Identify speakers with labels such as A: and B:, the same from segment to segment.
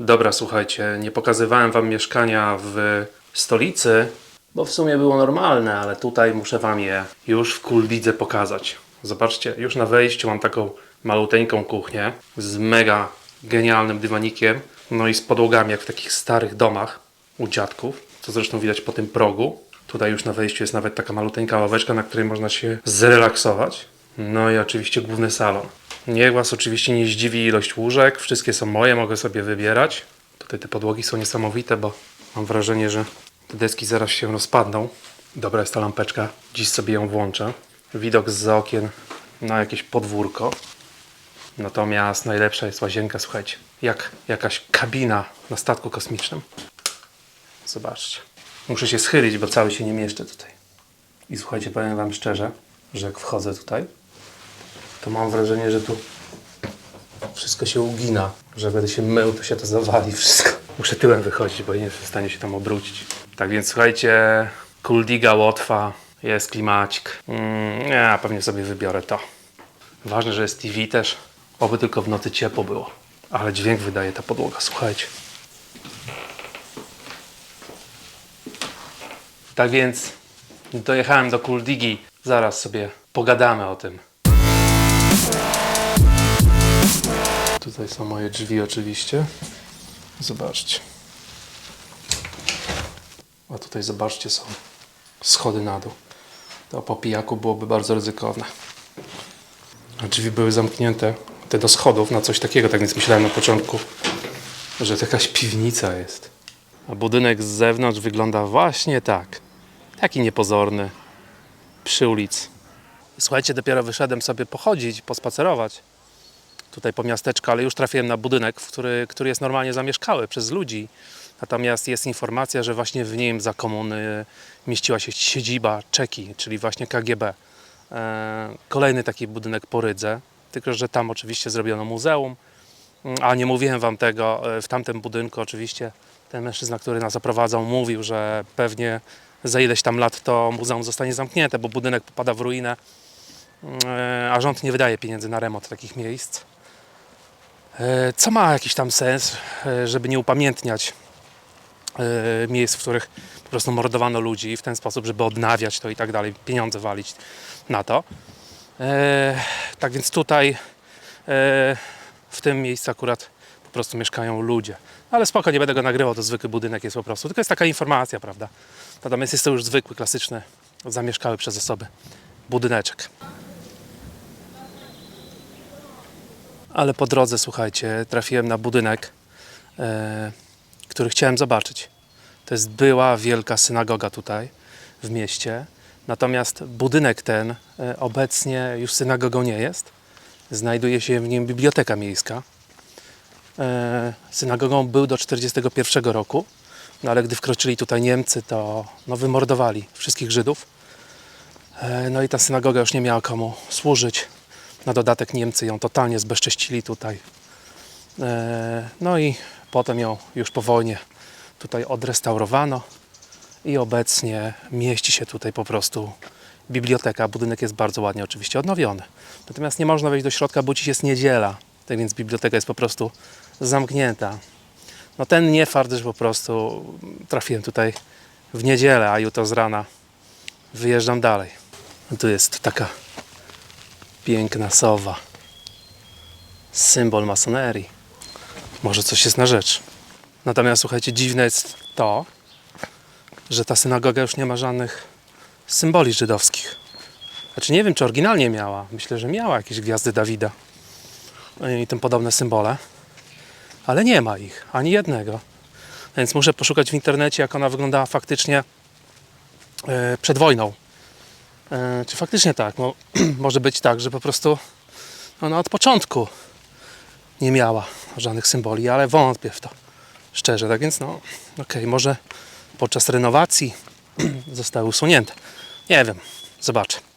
A: Dobra, słuchajcie, nie pokazywałem wam mieszkania w stolicy, bo w sumie było normalne, ale tutaj muszę wam je już w Kuldidze pokazać. Zobaczcie, już na wejściu mam taką maluteńką kuchnię z mega genialnym dywanikiem, no i z podłogami jak w takich starych domach u dziadków, co zresztą widać po tym progu. Tutaj już na wejściu jest nawet taka maluteńka ławeczka, na której można się zrelaksować. No i oczywiście główny salon. Niech Was oczywiście nie zdziwi ilość łóżek. Wszystkie są moje, mogę sobie wybierać. Tutaj te podłogi są niesamowite, bo mam wrażenie, że te deski zaraz się rozpadną. Dobra jest ta lampeczka, dziś sobie ją włączę. Widok z okien na jakieś podwórko. Natomiast najlepsza jest łazienka, słuchajcie, jak jakaś kabina na statku kosmicznym. Zobaczcie. Muszę się schylić, bo cały się nie mieszczę tutaj. I słuchajcie, powiem Wam szczerze, że jak wchodzę tutaj, to mam wrażenie, że tu wszystko się ugina. Że będę się mył, to się to zawali wszystko. Muszę tyłem wychodzić, bo nie jestem w stanie się tam obrócić. Tak więc słuchajcie, Kuldiga Łotwa, jest klimacik. Mm, ja pewnie sobie wybiorę to. Ważne, że jest TV też. Oby tylko w nocy ciepło było. Ale dźwięk wydaje ta podłoga, słuchajcie. Tak więc dojechałem do Kuldigi. Zaraz sobie pogadamy o tym. Tutaj są moje drzwi oczywiście. Zobaczcie. A tutaj zobaczcie są schody na dół. To po pijaku byłoby bardzo ryzykowne. A drzwi były zamknięte, te do schodów, na coś takiego, tak więc myślałem na początku, że to jakaś piwnica jest. A budynek z zewnątrz wygląda właśnie tak. Taki niepozorny. Przy ulicy. Słuchajcie, dopiero wyszedłem sobie pochodzić, pospacerować tutaj po miasteczku, ale już trafiłem na budynek, który, który jest normalnie zamieszkały przez ludzi. Natomiast jest informacja, że właśnie w nim za komuny mieściła się siedziba Czeki, czyli właśnie KGB. E, Kolejny taki budynek po Rydze, tylko że tam oczywiście zrobiono muzeum. Mm, A nie mówiłem wam tego, e, w tamtym budynku oczywiście ten mężczyzna, który nas oprowadzał, mówił, że pewnie za ileś tam lat to muzeum zostanie zamknięte, bo budynek popada w ruinę, E, a rząd nie wydaje pieniędzy na remont takich miejsc. E, Co ma jakiś tam sens, e, żeby nie upamiętniać e, miejsc, w których po prostu mordowano ludzi w ten sposób, żeby odnawiać to i tak dalej, pieniądze walić na to. Tak więc tutaj w tym miejscu akurat po prostu mieszkają ludzie. Ale spoko, nie będę go nagrywał, to zwykły budynek jest po prostu. Tylko jest taka informacja, prawda? Natomiast jest to już zwykły, klasyczny, zamieszkały przez osoby budyneczek. Ale po drodze, słuchajcie, trafiłem na budynek, e, który chciałem zobaczyć. To jest była wielka synagoga tutaj w mieście. Natomiast budynek ten e, obecnie już synagogą nie jest. Znajduje się w nim biblioteka miejska. E, synagogą był do 1941 roku, no ale gdy wkroczyli tutaj Niemcy, to no, wymordowali wszystkich Żydów. E, No i ta synagoga już nie miała komu służyć. Na dodatek Niemcy ją totalnie zbezcześcili tutaj. E, No i potem ją już po wojnie tutaj odrestaurowano i obecnie mieści się tutaj po prostu biblioteka. Budynek jest bardzo ładnie oczywiście odnowiony. Natomiast nie można wejść do środka, bo dziś jest niedziela. Tak więc biblioteka jest po prostu zamknięta. No ten nie fart, że po prostu trafiłem tutaj w niedzielę, a jutro z rana wyjeżdżam dalej. Tu jest taka piękna sowa. Symbol masonerii. Może coś jest na rzecz. Natomiast słuchajcie, dziwne jest to, że ta synagoga już nie ma żadnych symboli żydowskich. Znaczy nie wiem, czy oryginalnie miała. Myślę, że miała jakieś gwiazdy Dawida i tym podobne symbole. Ale nie ma ich, ani jednego. Więc muszę poszukać w internecie, jak ona wyglądała faktycznie e, przed wojną. E, czy faktycznie tak? Mo, może być tak, że po prostu ona od początku nie miała żadnych symboli, ale wątpię w to. Szczerze, tak więc no, okej, może podczas renowacji zostały usunięte. Nie wiem, zobaczę.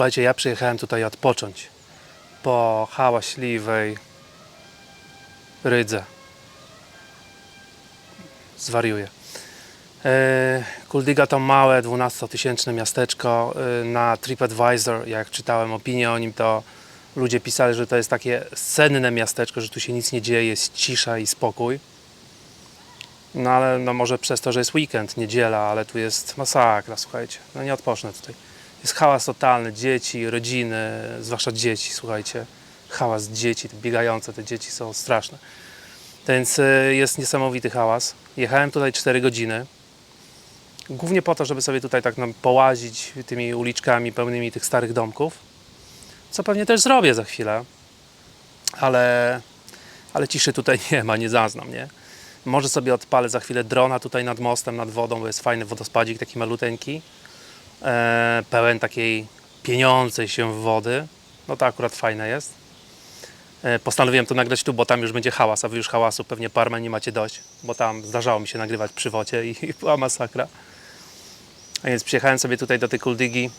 A: Słuchajcie, ja przyjechałem tutaj odpocząć po hałaśliwej Rydze. Zwariuję. E, Kuldiga to małe, 12-tysięczne miasteczko. E, Na TripAdvisor, jak czytałem opinię o nim, to ludzie pisali, że to jest takie senne miasteczko, że tu się nic nie dzieje, jest cisza i spokój. No ale no może przez to, że jest weekend, niedziela, ale tu jest masakra, słuchajcie. No nie odpocznę tutaj. Jest hałas totalny, dzieci, rodziny, zwłaszcza dzieci, słuchajcie. Hałas dzieci, te biegające te dzieci są straszne. Więc y, jest niesamowity hałas. Jechałem tutaj 4 godziny. Głównie po to, żeby sobie tutaj tak nam połazić tymi uliczkami pełnymi tych starych domków. Co pewnie też zrobię za chwilę. Ale, ale ciszy tutaj nie ma, nie zaznam, nie? Może sobie odpalę za chwilę drona tutaj nad mostem, nad wodą, bo jest fajny wodospadzik, taki maluteńki. E, pełen takiej pieniącej się wody. No to akurat fajne jest. E, postanowiłem to nagrać tu, bo tam już będzie hałas, a wy już hałasu pewnie parme nie macie dość, bo tam zdarzało mi się nagrywać przy wocie i, i była masakra. A więc przyjechałem sobie tutaj do tej Kuldigi.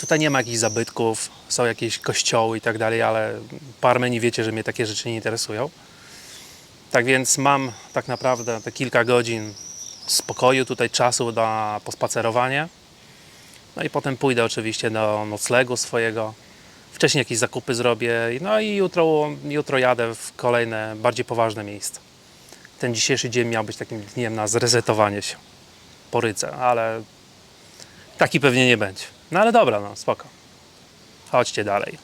A: Tutaj nie ma jakichś zabytków, są jakieś kościoły i tak dalej, ale parme nie wiecie, że mnie takie rzeczy nie interesują. Tak więc mam tak naprawdę te kilka godzin spokoju, tutaj czasu na pospacerowanie. No i potem pójdę oczywiście do noclegu swojego. Wcześniej jakieś zakupy zrobię. No i jutro, jutro jadę w kolejne, bardziej poważne miejsca. Ten dzisiejszy dzień miał być takim dniem na zresetowanie się po Rydze, ale taki pewnie nie będzie. No ale dobra, no spoko. Chodźcie dalej.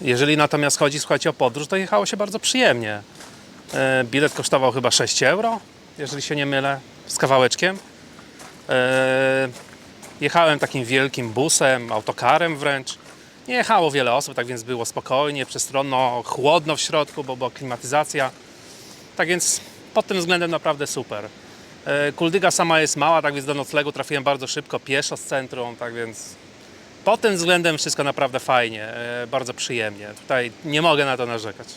A: Jeżeli natomiast chodzi, słuchajcie, o podróż, to jechało się bardzo przyjemnie. E, Bilet kosztował chyba 6 euro, jeżeli się nie mylę, z kawałeczkiem. Jechałem takim wielkim busem, autokarem wręcz. Nie jechało wiele osób, tak więc było spokojnie, przestronno, chłodno w środku, bo była klimatyzacja. Tak więc pod tym względem naprawdę super. E, Kuldyga sama jest mała, tak więc do noclegu trafiłem bardzo szybko, pieszo z centrum, tak więc pod tym względem wszystko naprawdę fajnie, e, bardzo przyjemnie. Tutaj nie mogę na to narzekać.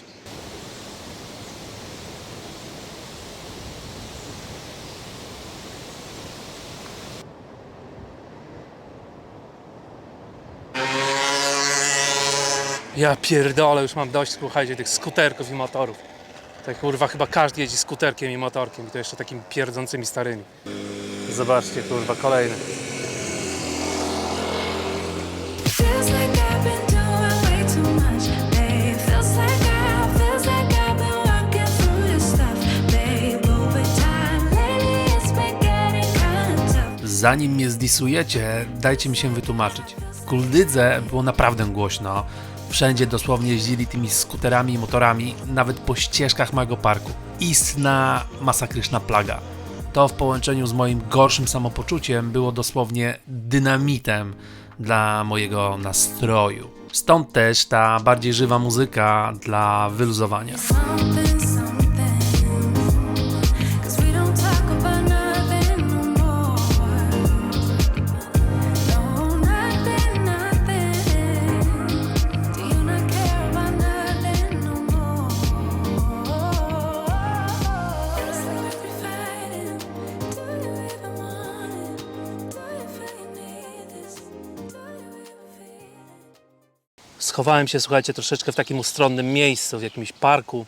A: Ja pierdolę, już mam dość, słuchajcie, tych skuterków i motorów. Tak kurwa, chyba każdy jeździ skuterkiem i motorkiem i to jeszcze takimi pierdzącymi starymi. Zobaczcie, kurwa, kolejny.
B: Zanim mnie zdisujecie, dajcie mi się wytłumaczyć. W Kuldydze było naprawdę głośno. Wszędzie dosłownie jeździli tymi skuterami i motorami, nawet po ścieżkach mojego parku. Istna masakryczna plaga. To w połączeniu z moim gorszym samopoczuciem było dosłownie dynamitem dla mojego nastroju. Stąd też ta bardziej żywa muzyka dla wyluzowania.
A: Schowałem się, słuchajcie, troszeczkę w takim ustronnym miejscu, w jakimś parku.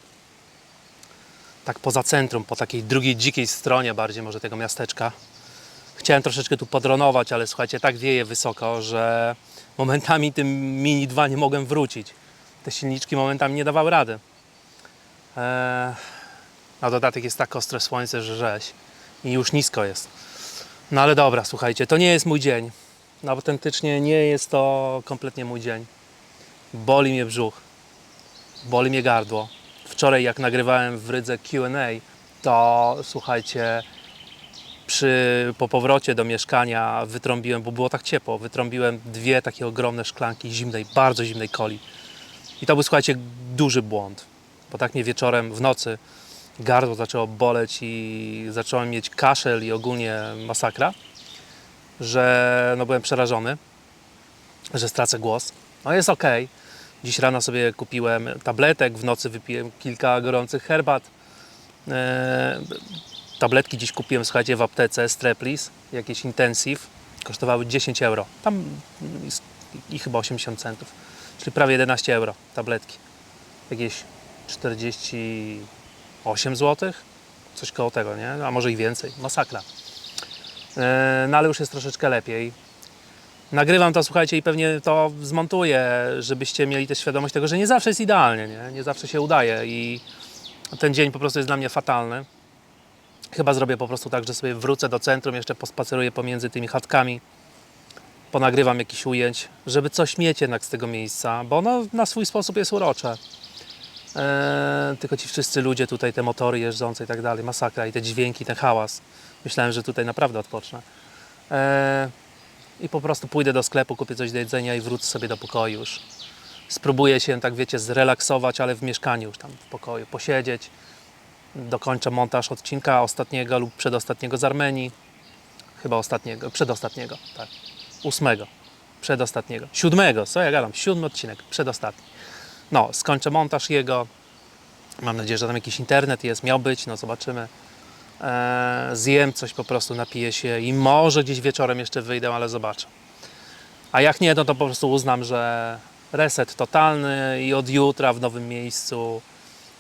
A: Tak poza centrum, po takiej drugiej dzikiej stronie bardziej może tego miasteczka. Chciałem troszeczkę tu podronować, ale słuchajcie, tak wieje wysoko, że momentami tym Mini 2 nie mogłem wrócić. Te silniczki momentami nie dawały rady. Eee, na dodatek jest tak ostre słońce, że rzeź. I już nisko jest. No ale dobra, słuchajcie, to nie jest mój dzień. Autentycznie nie jest to kompletnie mój dzień. Boli mnie brzuch, boli mnie gardło. Wczoraj, jak nagrywałem w Rydze QA, to słuchajcie, przy, po powrocie do mieszkania wytrąbiłem, bo było tak ciepło, wytrąbiłem dwie takie ogromne szklanki zimnej, bardzo zimnej coli. I to był, słuchajcie, duży błąd, bo tak mnie wieczorem, w nocy gardło zaczęło boleć i zacząłem mieć kaszel i ogólnie masakra, że no, byłem przerażony, że stracę głos. No jest ok. Dziś rano sobie kupiłem tabletek, w nocy wypiłem kilka gorących herbat. Eee, tabletki dziś kupiłem, słuchajcie, w aptece Streplis, jakieś Intensive. Kosztowały 10 euro. Tam i chyba 80 centów, czyli prawie 11 euro tabletki. Jakieś 48 zł, coś koło tego, nie? A może i więcej, masakra. E, No ale już jest troszeczkę lepiej. Nagrywam to, słuchajcie, i pewnie to zmontuję, żebyście mieli też świadomość tego, że nie zawsze jest idealnie, nie, nie zawsze się udaje i ten dzień po prostu jest dla mnie fatalny. Chyba zrobię po prostu tak, że sobie wrócę do centrum, jeszcze pospaceruję pomiędzy tymi chatkami, ponagrywam jakiś ujęć, żeby coś mieć jednak z tego miejsca, bo ono na swój sposób jest urocze. Eee, tylko ci wszyscy ludzie tutaj, te motory jeżdżące i tak dalej, masakra i te dźwięki, ten hałas. Myślałem, że tutaj naprawdę odpocznę. Eee, I po prostu pójdę do sklepu, kupię coś do jedzenia i wrócę sobie do pokoju już. Spróbuję się, tak wiecie, zrelaksować, ale w mieszkaniu już tam w pokoju, posiedzieć. Dokończę montaż odcinka ostatniego lub przedostatniego z Armenii. Chyba ostatniego, przedostatniego, tak. Ósmego, przedostatniego. Siódmego, co ja gadam? Siódmy odcinek, przedostatni. No, skończę montaż jego. Mam nadzieję, że tam jakiś internet jest, miał być, no zobaczymy. Eee, zjem coś po prostu, napiję się i może gdzieś wieczorem jeszcze wyjdę, ale zobaczę. A jak nie, no to po prostu uznam, że reset totalny i od jutra w nowym miejscu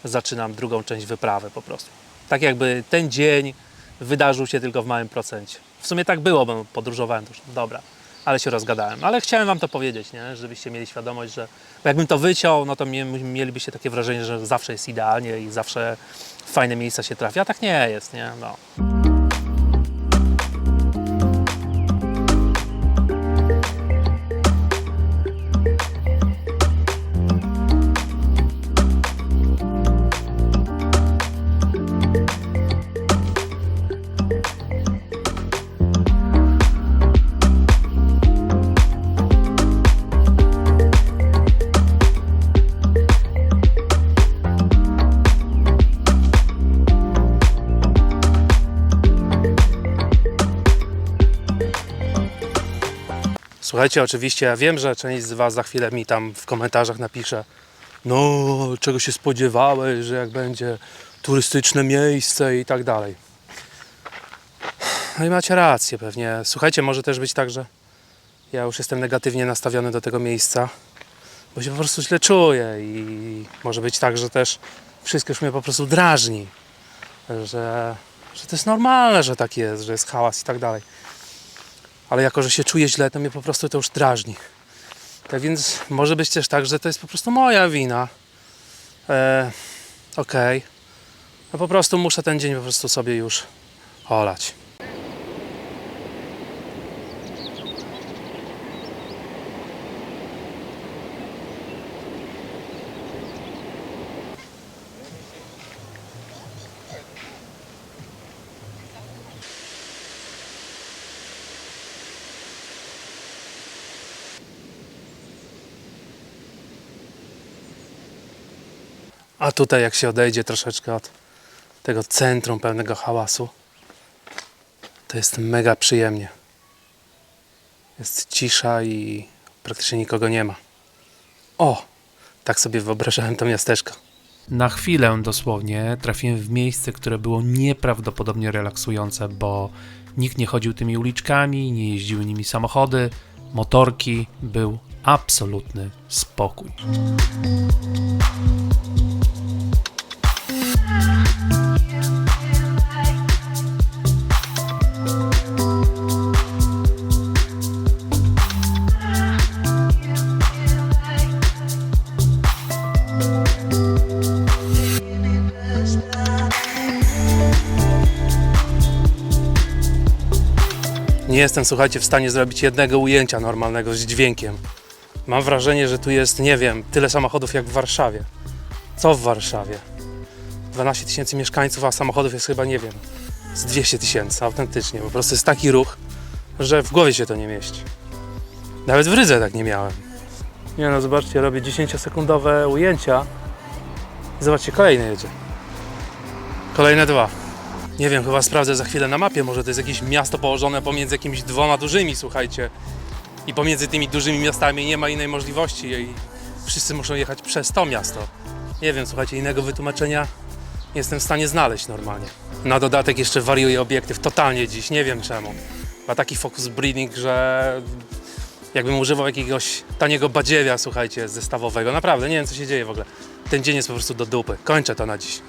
A: zaczynam drugą część wyprawy po prostu. Tak jakby ten dzień wydarzył się tylko w małym procencie. W sumie tak było, bo podróżowałem też. Dobra, ale się rozgadałem. Ale chciałem Wam to powiedzieć, nie? żebyście mieli świadomość, że jakbym to wyciął, no to mie- mielibyście takie wrażenie, że zawsze jest idealnie i zawsze w fajne miejsca się trafi. A tak nie jest, nie? No. Słuchajcie, oczywiście ja wiem, że część z Was za chwilę mi tam w komentarzach napisze no, czego się spodziewałeś, że jak będzie turystyczne miejsce i tak dalej. No i macie rację pewnie. Słuchajcie, może też być tak, że ja już jestem negatywnie nastawiony do tego miejsca, bo się po prostu źle czuję i może być tak, że też wszystko już mnie po prostu drażni, że, że to jest normalne, że tak jest, że jest hałas i tak dalej ale jako, że się czuję źle, to mnie po prostu to już drażni. Tak więc może być też tak, że to jest po prostu moja wina. E, Okej. No po prostu muszę ten dzień po prostu sobie już olać. A tutaj jak się odejdzie troszeczkę od tego centrum pełnego hałasu, to jest mega przyjemnie. Jest cisza i praktycznie nikogo nie ma. O! Tak sobie wyobrażałem to miasteczko.
C: Na chwilę dosłownie trafiłem w miejsce, które było nieprawdopodobnie relaksujące, bo nikt nie chodził tymi uliczkami, nie jeździły nimi samochody, motorki, był absolutny spokój.
D: Nie jestem, słuchajcie, w stanie zrobić jednego ujęcia normalnego z dźwiękiem. Mam wrażenie, że tu jest, nie wiem, tyle samochodów jak w Warszawie. Co w Warszawie? 12 tysięcy mieszkańców, a samochodów jest chyba, nie wiem, z 200 tysięcy, autentycznie. Po prostu jest taki ruch, że w głowie się to nie mieści. Nawet w Rydze tak nie miałem. Nie no, zobaczcie, robię 10-sekundowe ujęcia. I zobaczcie, kolejny jedzie. Kolejne dwa. Nie wiem, chyba sprawdzę za chwilę na mapie. Może to jest jakieś miasto położone pomiędzy jakimiś dwoma dużymi, słuchajcie. I pomiędzy tymi dużymi miastami nie ma innej możliwości i wszyscy muszą jechać przez to miasto. Nie wiem, słuchajcie, innego wytłumaczenia nie jestem w stanie znaleźć normalnie. Na dodatek jeszcze wariuje obiektyw totalnie dziś, nie wiem czemu. Ma taki focus breeding, że
A: jakbym używał jakiegoś taniego badziewia, słuchajcie, zestawowego. Naprawdę, nie wiem co się dzieje w ogóle. Ten dzień jest po prostu do dupy. Kończę to na dziś.